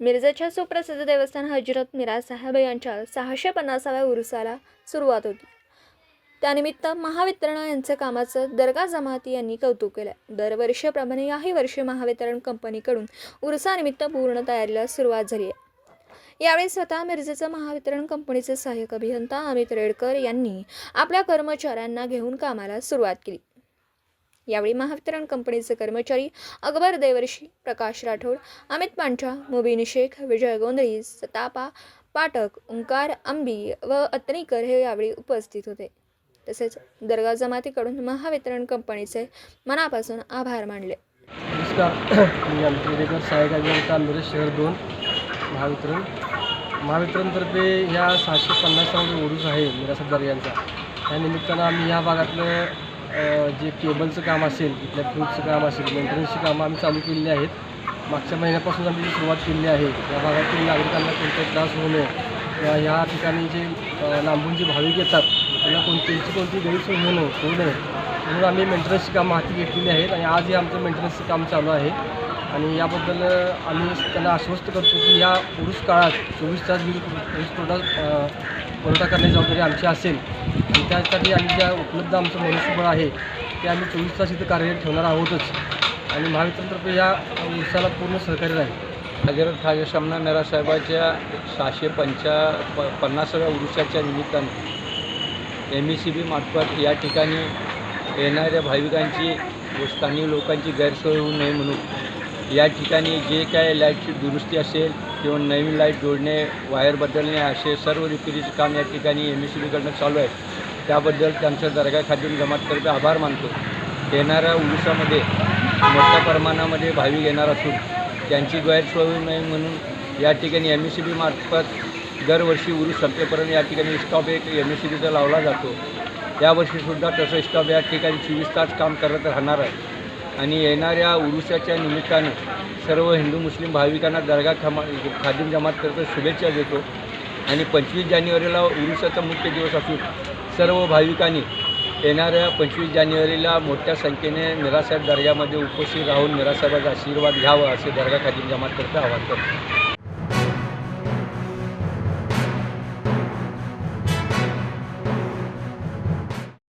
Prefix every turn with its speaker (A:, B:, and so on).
A: मिरजेच्या सुप्रसिद्ध देवस्थान हजरत मिरा साहेब यांच्या सहाशे पन्नासाव्या उरुसाला सुरुवात होती. त्यानिमित्त महावितरण यांचं कामाचं दर्गा जमाती यांनी कौतुक केलं. दरवर्षीप्रमाणे याही वर्षी महावितरण कंपनीकडून उरुसानिमित्त पूर्ण तयारीला सुरुवात झाली आहे. यावेळी स्वतः मिरजेचं महावितरण कंपनीचे सहाय्यक अभियंता अमित रेडकर यांनी आपल्या कर्मचाऱ्यांना घेऊन कामाला सुरुवात केली. यावेळी महावितरण कंपनीचे कर्मचारी अकबर देवर्षी प्रकाश राठोड अमित पांठा मुबीन शेख विजय गोंधळी सतापा पाठक ओंकार अंबी व अत्नीकर हे यावेळी उपस्थित होते. तसेच दर्गा जमातीकडून महावितरण कंपनीचे मनापासून आभार मानले.
B: नमस्कार. मी अंतरेकर सहाय्यक अभियंता शहर दोन महावितरण. महावितरणतर्फे ह्या सहाशे पन्नासावा जो उरूस आहे मिरासदार यांचा त्या निमित्तानं आम्ही ह्या भागातलं जे केबलचं काम असेल इथल्या फ्रूटचं काम असेल मेंटेनन्सची कामं आम्ही चालू केलेली आहेत. मागच्या महिन्यापासून आम्ही सुरुवात केलेली आहे या भागातील नागरिकांना कोणताही त्रास होऊ नये किंवा ह्या ठिकाणी जे लांबून जे भाविक येतात त्यांना कोणतीची कोणती गैरसोय होऊ नये होऊ नये. म्हणून आम्ही मेंटेनन्सची कामं हाती घेतलेली आहेत आणि आजही आमचं मेंटेनन्सचं काम चालू आहे. आणि याबद्दल आम्ही त्यांना आश्वस्त करतो की या पुरुष काळात चोवीस तास वीज वीज पुरवठा पुरवठा करण्याची जबाबदारी आमची असेल. आणि त्यासाठी आम्ही ज्या उपलब्ध आमचं मनुष्यबळ आहे ते आम्ही चोवीस तास इथं कार्यरत ठेवणार आहोतच. आणि महावितरणतर्फे या उत्साहाला पूर्ण सहकार्य राहील.
C: हजरत खाजा शमना मेरासाहेबाच्या सहाशे पंचा प पन्नासाव्या वृक्षाच्या निमित्ताने एम ई सी बी मार्फत या ठिकाणी येणाऱ्या भाविकांची व स्थानिक लोकांची गैरसोय होऊ नये म्हणून या ठिकाणी जे काय लाईटची दुरुस्ती असेल किंवा नवीन लाइट जोडणे वायर बदलणे असे सर्व रिपेरीचे काम या ठिकाणी एम ई सी बीकडनं चालू आहे. त्याबद्दल त्यांचं दर्गा खाद्य जमाततर्फे आभार मानतो. येणाऱ्या उरुसामध्ये मोठ्या प्रमाणामध्ये भाविक येणार असून त्यांची गैरसोय नाही नये म्हणून या ठिकाणी एम एस सी बी मार्फत दरवर्षी उरूस संपेपर्यंत या ठिकाणी स्टॉप एक एम एस सी बीचा लावला जातो. यावर्षीसुद्धा तसं स्टॉप या ठिकाणी चोवीस तास काम करत राहणार आहे. आणि येणाऱ्या उरुसाच्या निमित्तानं सर्व हिंदू मुस्लिम भाविकांना दर्गा खमा खादिम करतो शुभेच्छा देतो. आणि पंचवीस जानेवारीला उरुसाचा मुख्य दिवस असून सर्व भाविकांनी येणाऱ्या पंचवीस जानेवारीला मोठ्या संख्येने मिरासाहेब दर्ग्यामध्ये उपस्थित राहून मिरासाहेबाचा आशीर्वाद घ्यावा असे दर्गा खादिम जमातकर्ते आवाहन करतो.